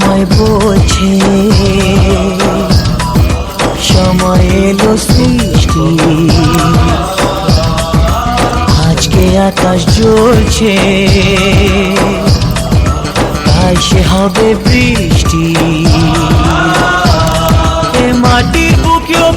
বলছে সময় এলো সৃষ্টি। আজকে আকাশ জ্বলছে। তাই সে হবে বৃষ্টি। মাটির বুকেও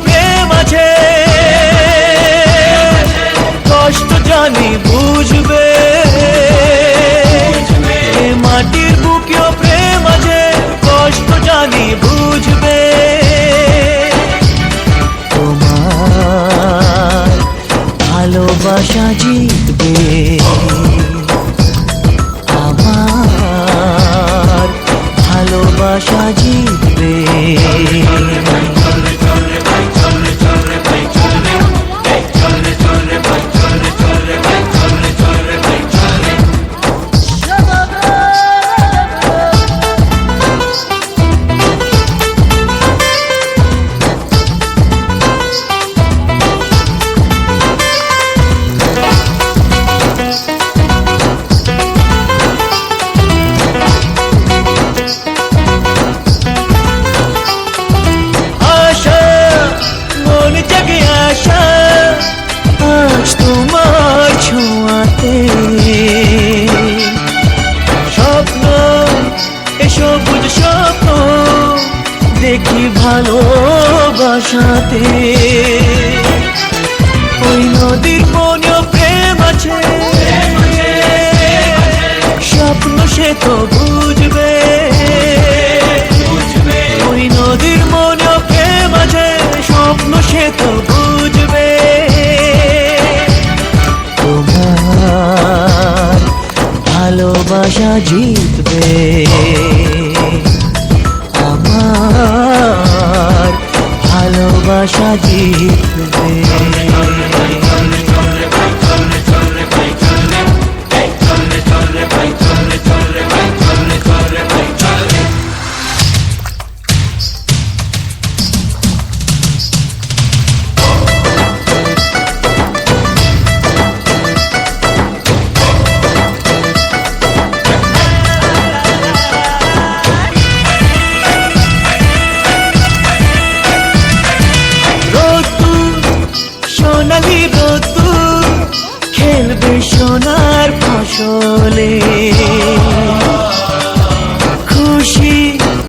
ভালোবাসাতে। ওই নদীর মনেও প্রেম আছে। স্বপ্ন সে তো বুঝবে। ওই নদীর মনে প্রেম আছে, স্বপ্ন সে তো বুঝবে। তোমার ভালোবাসা জিতবে। আমার ভালোবাসা জিতবে believe